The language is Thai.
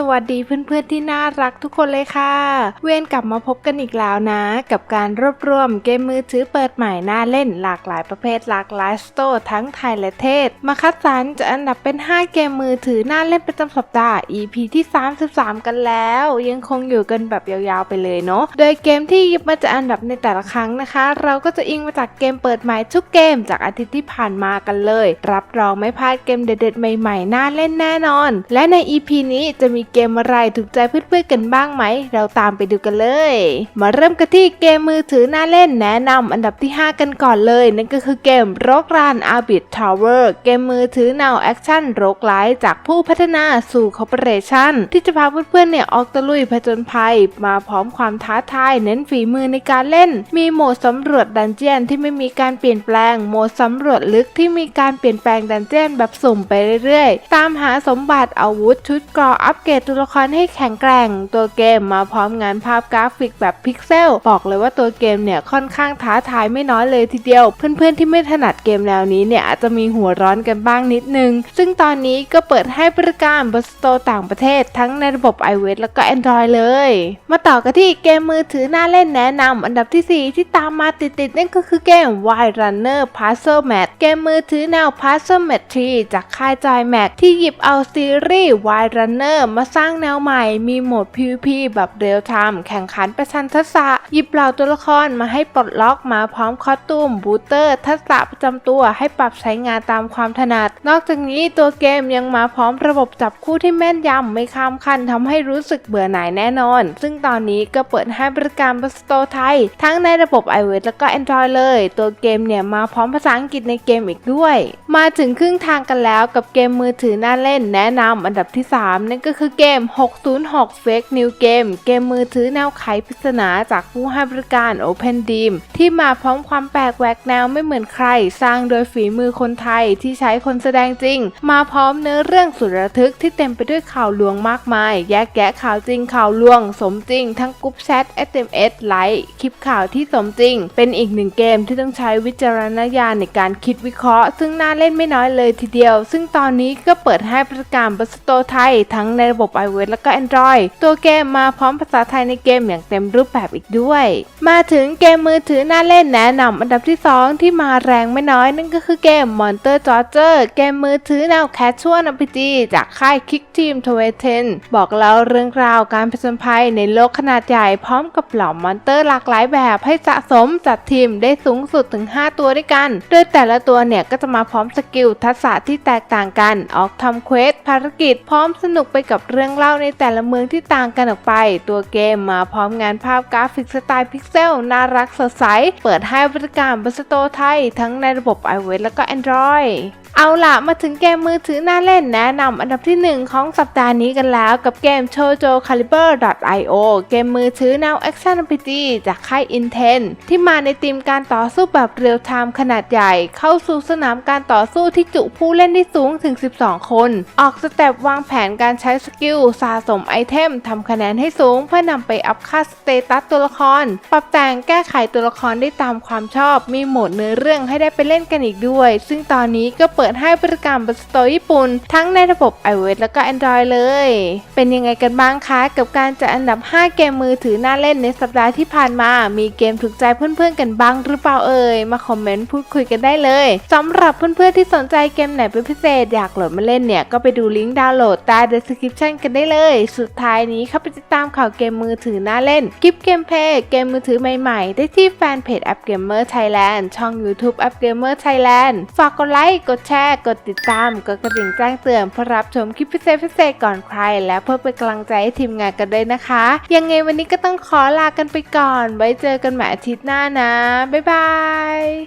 สวัสดีเพื่อนๆที่น่ารักทุกคนเลยค่ะ เวียนกลับมาพบกันอีกแล้วนะ กับการรวบรวมเกมมือถือเปิดใหม่น่าเล่นหลากหลายประเภทหลากหลายสโตร์ทั้งไทยและเทศ มาคัดสรรจะอันดับเป็น 5 เกมมือถือน่าเล่นประจำสัปดาห์ EP ที่ 33 กันแล้ว ยังคงอยู่กันแบบยาวๆไปเลยเนาะโดยเกมที่ยิบมาจะอันดับในแต่ละครั้งนะคะ เราก็จะอิงมาจากเกมเปิดใหม่ทุกเกมจากอาทิตย์ที่ผ่านมากันเลย รับรองไม่พลาดเกมเด็ดๆใหม่ๆน่าเล่นแน่นอน และใน EP นี้จะมีเกมอะไรถูกใจเพื่อนๆกันบ้างไหม เราตามไปดูกันเลย มาเริ่มกันที่เกมมือถือน่าเล่นแนะนำอันดับที่ 5 กันก่อนเลย นั่นก็คือเกมโรกรานอาบิททาวเวอร์เกมมือถือแนวแอคชั่นโรกไลท์จากผู้พัฒนาสู่คอร์ปอเรชั่นที่จะพาเพื่อนๆเนี่ยออกตะลุยผจญภัย มาพร้อมความท้าทายเน้นฝีมือในการเล่น มีโหมดสำรวจดันเจียนที่ไม่มีการเปลี่ยนแปลง โหมดสำรวจลึกที่มีการเปลี่ยนแปลงดันเจียนแบบสุ่มไปเรื่อยๆ ตามหาสมบัติอาวุธชุดเกราะอัปเกรดตัวละครให้แข็งแกร่ง ตัวเกมมาพร้อมงานภาพกราฟิกแบบพิกเซล บอกเลยว่าตัวเกมเนี่ยค่อนข้างท้าทายไม่น้อยเลยทีเดียว เพื่อนๆที่ไม่ถนัดเกมแนวนี้เนี่ยอาจจะมีหัวร้อนกันบ้างนิดนึง ซึ่งตอนนี้ก็เปิดให้บริการบนสโตร์ต่างประเทศทั้งในระบบ iOS แล้วก็ Android เลย มาต่อกันที่เกมมือถือน่าเล่นแนะนำอันดับทีสี่ 4 ที่ตามมาติดๆนั่นก็คือเกม Wild Runner Puzzle Match เกมมือถือแนว Puzzle Match 3จากค่ายจอยแม็กที่หยิบเอาซีรีส์ Wild Runner มาสร้างแนวใหม่ มีโหมด PVP แบบเรียลไทม์แข่งขันประชันทักษะ หยิบเหล่าตัวละครมาให้ปลดล็อกมาพร้อมคอสตูม บูเตอร์ ทักษะประจำตัวให้ปรับใช้งานตามความถนัด นอกจากนี้ตัวเกมยังมาพร้อมระบบจับคู่ที่แม่นยำไม่ข้ามขั้นทำให้รู้สึกเบื่อหน่ายแน่นอน ซึ่งตอนนี้ก็เปิดให้บริการบนสโตร์ไทย ทั้งในระบบ iOS แล้วก็ Android เลย ตัวเกมเนี่ยมาพร้อมภาษาอังกฤษในเกมอีกด้วย มาถึงครึ่งทางกันแล้วกับเกมมือถือน่าเล่นแนะนำอันดับที่ 3 นั่นก็คือเกม 606 Fake New Game เกมมือถือแนวไขปริศนาจากผู้ให้บริการ Open Dream ที่มาพร้อมความแปลกแหวกแนวไม่เหมือนใคร สร้างโดยฝีมือคนไทยที่ใช้คนแสดงจริง มาพร้อมเนื้อเรื่องสุดระทึกที่เต็มไปด้วยข่าวลวงมากมาย แยกแยะข่าวจริงข่าวลวง สมจริง ทั้งกรุ๊ปแชท SMS ไลค์คลิปข่าวที่สมจริง เป็นอีกหนึ่งเกมที่ต้องใช้วิจารณญาณในการคิดวิเคราะห์ ซึ่งน่าเล่นไม่น้อยเลยทีเดียว ซึ่งตอนนี้ก็เปิดให้บริการบนสโตไทยทั้งในระบบ iOS และก็ Android ตัวเกมมาพร้อมภาษาไทยในเกมอย่างเต็มรูปแบบอีกด้วย มาถึงเกมมือถือน่าเล่นแนะนำอันดับที่ 2 ที่มาแรงไม่น้อยนั่นก็คือเกม Monster j o r g e r เกมมือถือแนวแคชชวล RPG จากค่าย Kick Team 2010 บอกเล่าเรื่องราวการผจญภัยในโลกขนาดใหญ่พร้อมกับเหล่ามอนเตอร์หลากหลายแบบให้สะสมจัดทีมได้สูงสุดถึง 5 ตัวด้วยกัน โดยแต่ละตัวเนี่ยก็จะมาพร้อมสกิลทักษะที่แตกต่างกัน ออกทำเควสภารกิจพร้อมสนุกไปกับเรื่องเล่าในแต่ละเมืองที่ต่างกันออกไป ตัวเกมมาพร้อมงานภาพกราฟิกสไตล์พิกเซลน่ารักสดใส เปิดให้บริการบนสโตไทย ทั้งในระบบ iOS แล้วก็ Android เอาล่ะ มาถึงเกมมือถือน่าเล่นแนะนำอันดับที่ 1 ของสัปดาห์นี้กันแล้วกับเกม Chojo Caliber io เกมมือถือแนว Action RPG จากค่าย Inten ที่มาในธีมการต่อสู้แบบเรียลไทม์ขนาดใหญ่ เข้าสู่สนามการต่อสู้ที่จุผู้เล่นได้สูงถึง 12 คน ออกสเต็ปวางแผนการใช้สกิลสะสมไอเทมทำคะแนนให้สูง เพื่อนำไปอัพค่าสเตตัสตัวละคร ปรับแต่งแก้ไขตัวละครได้ตามความชอบ มีโหมดเนื้อเรื่องให้ได้ไปเล่นกันอีกด้วย ซึ่งตอนนี้ก็เปิดให้บริการบนสโตร์ญี่ปุ่น ทั้งในระบบ iOS แล้วก็ Android เลย เป็นยังไงกันบ้างคะ กับการจัดอันดับ 5 เกมมือถือน่าเล่นในสัปดาห์ที่ผ่านมา มีเกมถูกใจเพื่อนๆกันบ้างหรือเปล่าเอ่ย มาคอมเมนต์พูดคุยกันได้เลยสำหรับเพื่อนๆที่สนใจเกมไหนเป็นพิเศษอยากโหลดมาเล่นเนี่ยก็ไปดูลิงก์ดาวน์โหลดใต้ description กันได้เลย สุดท้ายนี้เข้าไปติดตามข่าวเกมมือถือน่าเล่น คลิปเกมเพลย์เกมมือถือใหม่ๆ ได้ที่แฟนเพจ App Gamer Thailand ช่อง YouTube App Gamer Thailand ฝากกดไลค์ กดแชร์ กดติดตาม กดกระดิ่งแจ้งเตือนเพื่อรับชมคลิปพิเศษพิเศษก่อนใคร และเพื่อเป็นกำลังใจให้ทีมงานกันด้วยนะคะ ยังไงวันนี้ก็ต้องขอลากันไปก่อน ไว้เจอกันใหม่อาทิตย์หน้านะ บ๊ายบาย